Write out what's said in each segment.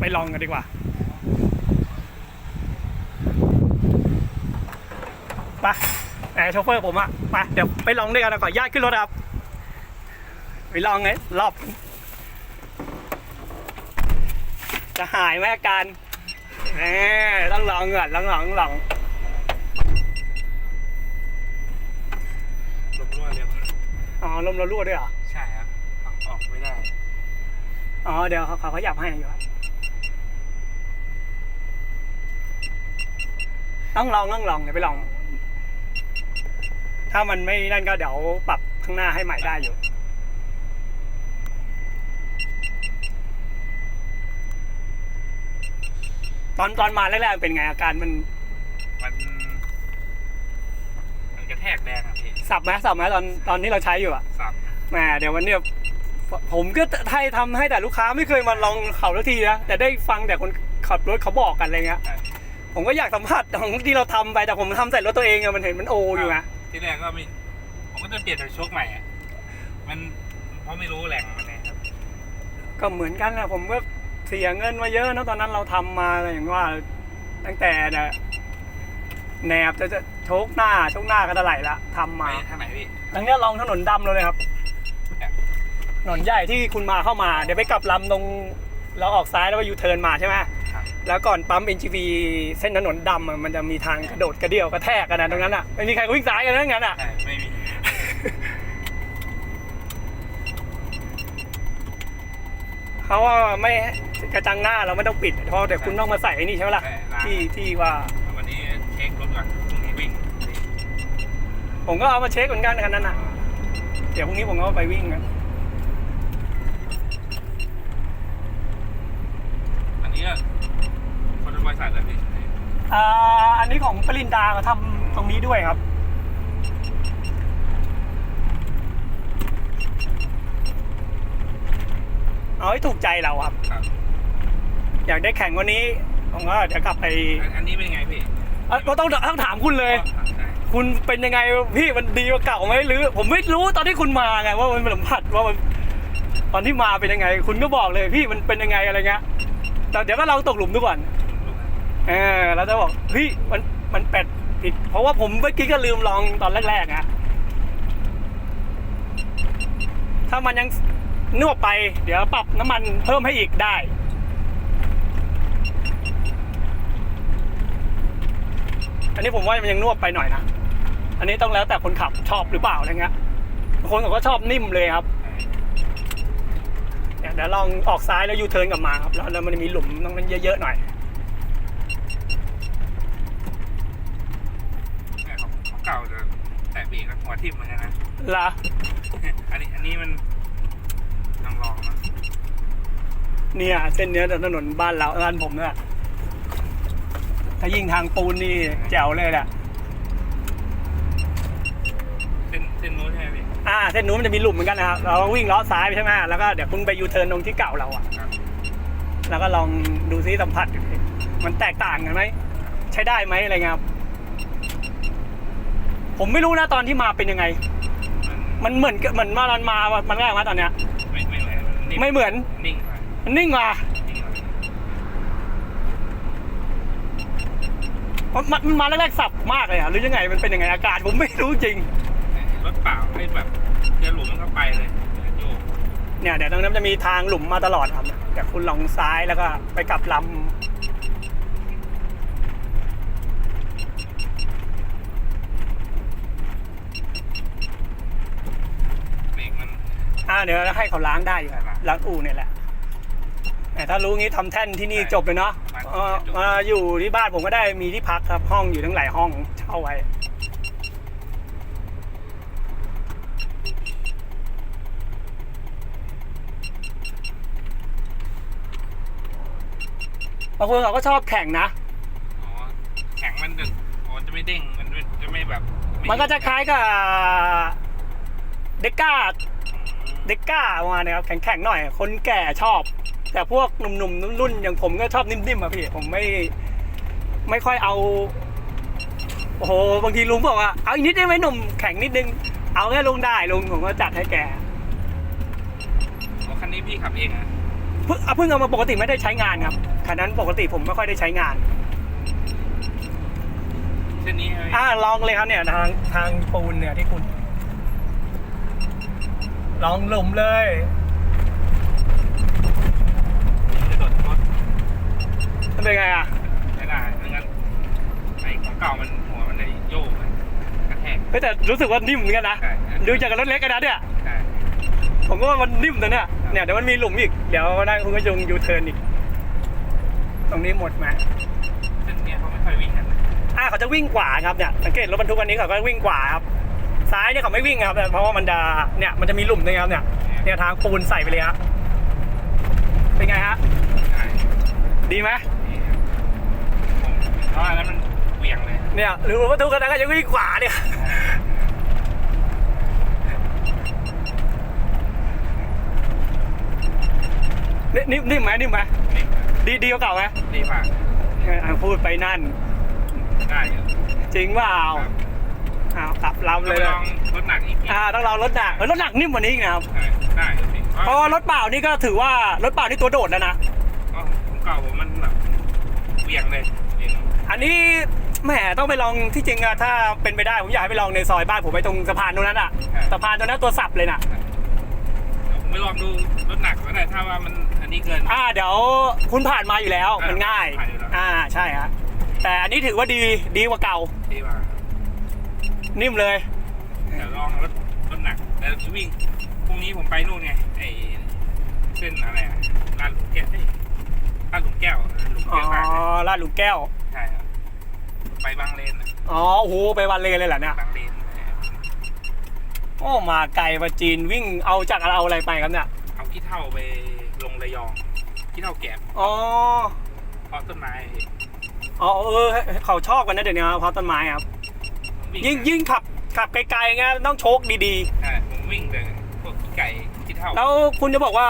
ไปลองกันดีกว่าไปไหนโชเฟอร์ผมอะมาเดี๋ยวไปลองด้วยกันนะขออนุญาตขึ้นรถครับ ไปลองไงรอบจะหายไหมอาการแหมต้องลองก่อนต้องลองต้องลองลมรั่วเรียบอ๋อลมเรารั่วด้วยเหรอ ใช่ครับออกออกไม่ได้ อ๋อ เดี๋ยวเขาเขาขยับให้อยู่ครับ ต้องลองต้องลองเดี๋ยวไปลอง ถ้ามันไม่นั่นก็เดี๋ยวปรับข้างหน้าให้ใหม่ได้อยู่ ตอนตอนมาแรกๆเป็นไงอาการมันมันมันกระแทกแรงอะพี่สับไหมสับไหมตอนตอนที่เราใช้อยู่อะสับแหมเดี๋ยววันเนี้ยผมก็ให้ทำให้แต่ลูกค้าไม่เคยมาลองเขาทักทีนะแต่ได้ฟังแต่คนขับรถเขาบอกกันอะไรเงี้ยใช่ ผมก็อยากสัมผัสของที่เราทำไปแต่ผมทำใส่รถตัวเองอะมันเห็นมันโออยู่ไงที่แรกก็ไม่ผมก็จะเปลี่ยนเป็นโชคใหม่อะมันเพราะไม่รู้แหล่งมันไงครับ ก็เหมือนกันนะผมก็เสียเงินมาเยอะนะตอนนั้นเราทำมาอะไรอย่างว่า ตั้งแต่เนี่ยแหนบจะจะโชกหน้าโชกหน้าก็เท่าไหร่ละทำไปมาทางไหนพี่ทางเนี้ยลองถนนดำเลยครับถนนใหญ่ที่คุณมาเข้ามา เดี๋ยวไปกลับลำตรงเราออกซ้ายแล้วก็ยูเทิร์นมาใช่ไหมครับ แล้วก่อนปั๊ม NGV เส้นถนนดำอะมันจะมีทางกระโดดกระเดี่ยวกระแทกกันนะตรงนั้นอะไม่มีใครวิ่งซ้ายกันทั้งนั้นอะใช่ไม่มี เขาว่าไม่กระจังหน้าเราไม่ต้องปิดเพราะแต่คุณต้องมาใส่ไอ้นี่ใช่ไหมล่ะ ใช่ล้างที่ที่ว่า วันนี้เช็ครถก่อนพรุ่งนี้วิ่งผมก็เอามาเช็คเหมือนกันคันนั้นอะ เดี๋ยวพรุ่งนี้ผมก็ไปวิ่งกัน อันนี้ก็คนบริษัทเลยพี่ อ่าอันนี้ของปรินดาเขาทำตรงนี้ด้วยครับ เอาให้ถูกใจเราครับ ครับอยากได้แข่งวันนี้ผมก็เดี๋ยวกลับไปอันอันนี้เป็นไงพี่เอ้ยเราต้องต้องถามคุณเลย อ๋อใช่คุณเป็นยังไงพี่มันดีกว่าเก่าไหมหรือ ผมไม่รู้ตอนที่คุณมาไงว่ามันสัมผัสว่ามันตอนที่มาเป็นยังไง คุณก็บอกเลยพี่มันเป็นยังไงอะไรเงี้ยแต่เดี๋ยวก็เราตกหลุมดูก่อนลูกนะ เออเราจะบอกเฮ้ยมันมันเป็ดผิด เพราะว่าผมเมื่อกี้ก็ลืมลองตอนแรกๆอะถ้ามันยังนวบไป เดี๋ยวปรับน้ำมันเพิ่มให้อีกได้อันนี้ผมว่ามันยังนวบไปหน่อยนะ อันนี้ต้องแล้วแต่คนขับชอบหรือเปล่าอะไรเงี้ยบางคนเขาก็ชอบนิ่มเลยครับเดี๋ยวลองออกซ้ายแล้วยูเทิร์นกลับมาครับ แล้วมันมีหลุมตรงนั้นเยอะๆหน่อยของของ เก่าจะแตะเบรกแล้วหัวทิ่มเหมือนกันนะ ละอันนี้อันนี้มันลองลองๆนะเนี่ยเส้นเนื้อถนนบ้านเราบ้านผมเนี่ยถ้ายิ่งทางปูนนี่แจ๋วเลยแหละเส้นเส้นนู้นใช่ไหมพี่อ่าเส้นนู้นมันจะมีหลุมเหมือนกันนะครับเราก็วิ่งล้อซ้ายไปใช่ไหมแล้วก็เดี๋ยวคุณไปยูเทิร์นตรงที่เก่าเราอะครับแล้วก็ลองดูซิสัมผัสดูสิมันแตกต่างกันไหม ใช้ได้ไหมอะไรเงี้ยครับ ผมไม่รู้นะตอนที่มาเป็นยังไงมันมันเหมือนกับเหมือนมาตอนมามันง่ายมาตอนเนี้ย ไม่ไม่เหมือนนไม่เหมือนนิ่งไปมันนิ่งมานิ่งไปมันมันมันมาแรกๆสับมากเลยอะหรือยังไงมันเป็นยังไงอาการผมไม่รู้จริง รถเปล่าให้แบบเดี๋ยวหลุมมันก็ไปเลยโยกเนี่ยเดี๋ยวตรงนั้นจะมีทางหลุมมาตลอดครับเดี๋ยวคุณลองซ้ายแล้วก็ไปกลับลเบรกมันำ อ่าเดี๋ยวให้เขาล้างได้อยู่ครับล้างอู่เนี่ยแหละแต่ถ้ารู้งี้ทำแท่นที่นี่จบเลยเนาะเอ่อมาอยู่ที่บ้านผมก็ได้มีที่พักครับห้องอยู่ทั้งหลายห้องเช่าไว้บางคนเขาก็ชอบแข่งนะอ๋อแข็งมันจะอ๋อจะไม่เด้ง มันจะไม่แบบไมันก็จะคล้ายกับเด็กก้า เด็กก้าประมาณนี้ครับแข็งๆหน่อย คนแก่ชอบ แต่พวกหนุ่มๆรุ่นๆอย่างผมก็ชอบนิ่มๆอะพี่ผมไม่ไม่ค่อยเอาโอ้โหบางทีลุงบอกว่าเอาอีกนิดได้ไหมหนุ่มแข็งนิดนึงเอาแค่ลุงได้ลุงผมก็จัดให้แกอ๋อคันนี้พี่ขับเองอะพิ่งอะเพิ่งเอามาปกติไม่ได้ใช้งานครับคันนั้นปกติผมไม่ค่อยได้ใช้งานเส้นนี้ใช่ไหมอ่าลองเลยครับเนี่ยทางทางปูนเนี่ยที่คุณ ลองหลุมเลยจะโดดรถมันเป็นไงอะ ไม่ได้ไม่งั้นไอ้ของเก่ามันหัวมันเลยโยกมันกระแทก เฮ้ยแต่รู้สึกว่านิ่มเหมือนกันนะ ใช่ ดูจากกับรถเล็กกันนะเนี่ย ใช่ผมก็ว่ามันนิ่มตัวเนี่ย เนี่ยเดี๋ยวมันมีหลุมอีก เดี๋ยวนั่งคุณก็ยงยูเทิร์นอีก ตรงนี้หมดไหมเส้นเนี้ยเขาไม่ค่อยวิ่งกันนะ อ่าเขาจะวิ่งขวาครับเนี่ย สังเกตรถบรรทุกอันนี้เขาก็วิ่งขวาครับ ซ้ายเนี่ยเขาไม่วิ่งครับเพราะว่ามันจะเนี่ยมันจะมีหลุมนะครับเนี่ยเนี่ยทางปูนใส่ไปเลยฮะเป็นไงฮะใช่ดีไหมนี่ครับผมเพราะอันนั้นมันเหวี่ยงเลยเนี่ยหรือว่าบรรทุกคันนั้นก็จะวิ่งขวาเนี่ยนี่นิ่มนิ่มไหมนิ่มไหมนี่ดีดีกว่าเก่าไหมดีมากเอออะพูดไปนั่นได้อยู่จริงเปล่าครับ อ้าวขับลำเลยต้องนะลองรถหนักอีกทีอ่าต้องเรารถหนักเออรถหนักนิ่มกว่านี้อีกนะครับ ใช่ได้อยู่พี่เพเพราะราะว่ารถเปล่านี่ก็ถือว่ารถเปล่านี่ตัวโดดแล้วนะของเก่าผมมันแบบเหวี่ยงเลยเหวี่ยงอันนี้แหมต้องไปลองที่จริงอะถ้าเป็นไปได้ผมอยากให้ไปลองในซอยบ้านผมไปตรงสะพานตรงนั้นอะสะพานตรงนั้นตัวสับเลยน่ะผมไปลองดูรถหนักก็ได้ถ้าว่ามันอันนี้เกิน อ่าเดี๋ยวคุณผ่านมาอยู่แล้วอ่ามันง่าย ผ่านอยู่แล้ว อ่าใช่ฮะแต่อันนี้ถือว่าดีดีกว่าเก่า ดีมาก นิ่มเลย เดี๋ยวลองรถรถหนักแล้ววิ่งพรุ่งนี้ผมไปนู่นไงไอเส้นอะไรอะลาดหลุมแก้วเอ้ยลาดหลุมแก้วหลุมอ๋อแก้วมากเลยลาดหลุมแก้ว ใช่ครับไปบางเลนน่ะอ๋อโอ้โหไปวันเลยเลยเหรอเนี่ย บางเลนโอ้มาไกลมาจีนวิ่งเอาจากเอาอะไรไปครับเนี่ย เอาขี้เท่าไปลงระยองขี้เท่าแกะอ๋อ เพราะต้นไม้อ๋อเออเขาชอบกันนะเดี๋ยวนี้เพราะต้นไม้ครับ วิ่ยิ่งยิ่งขับขับไกลๆเงี้ยต้องโชคดีใช่ผมวิ่งเลยพวกขี้ไก่ขี้เท่าๆ แล้วคุณจะบอกว่า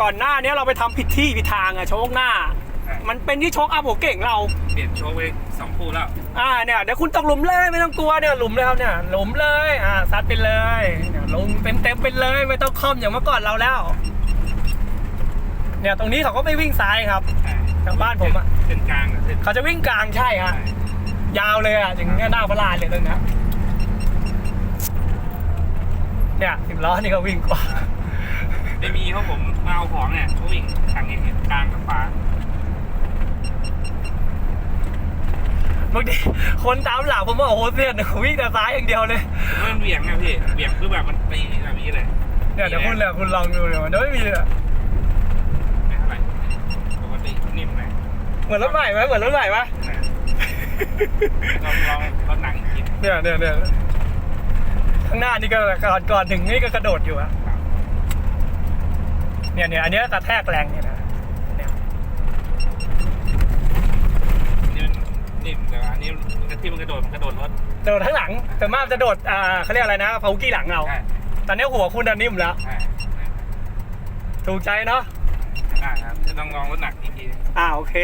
ก่อนหน้าเนี้ยเราไปทำผิดที่ผิดทางอะโชคหน้า ใช่ มันเป็นที่โชคอัพหัวเก่งเรา เปลี่ยนโชว์ไปสองคู่แล้วอ่าเนี่ยเดี๋ยวคุณตกหลุมเลยไม่ต้องกลัวเนี่ยหลุมเลยครับเนี่ยหลุมเลยอ่าซัดไปเลยเนี่ยลงเต็มเต็มๆไปเลยไม่ต้องคล่อมอย่างเมื่อก่อนเราแล้ว เนี่ยตรงนี้เขาก็ไม่วิ่งซ้ายครับใช่ทางบ้านผมอะ เส้นกลางกับเส้นเขาจะวิ่งกลางใช่ฮะ ยาวเลยอะถึงหน้าพระลานเลยตรงเนี้ยเนี่ยสิบล้อนี่ก็วิ่งกว่า ไม่มีเพราะผมมาเอาของเนี่ยเขาวิ่งทางนี้กลางกับขวาบางทีคนตามหลังผมว่าโอ้โหเสียนวิ่งแต่ซ้ายอย่างเดียวเลยผมว่ามันเหวี่ยงนะพี่เหวี่ยงคือแบบมันตีแบบนี้เลยเนี่ยเดี๋ยวคุณเลยคุณลองดูเลยมันไม่มีเลยไม่เท่าไหร่ปกตินิ่มนะเหมือนรถใหม่ไหมเหมือนรถใหม่ไหม นะลองลองรถหนังอีกทีเนี่ยเนี่ยเนี่ยข้างหน้านี่ก็ก่อนก่อนถึงนี่ก็กระโดดอยู่อะเนี่ยเนี่ยอันเนี้ยกระแทกแรงเนี่ยนะเนี่ยนี่มันนิ่มแต่ว่าอันนี้มันกระที่มันกระโดดมันกระโดดรถโดดข้างหลังแต่มากจะโดดอ่าเขาเรียกอะไรนะเผากี้หลังเราใช่ตอนนี้หัวคุณอะนิ่มแล้ว ใช่ถูกใจเนาะอ่าครับจะต้องลองรถหนักอีกที อ่าโอเค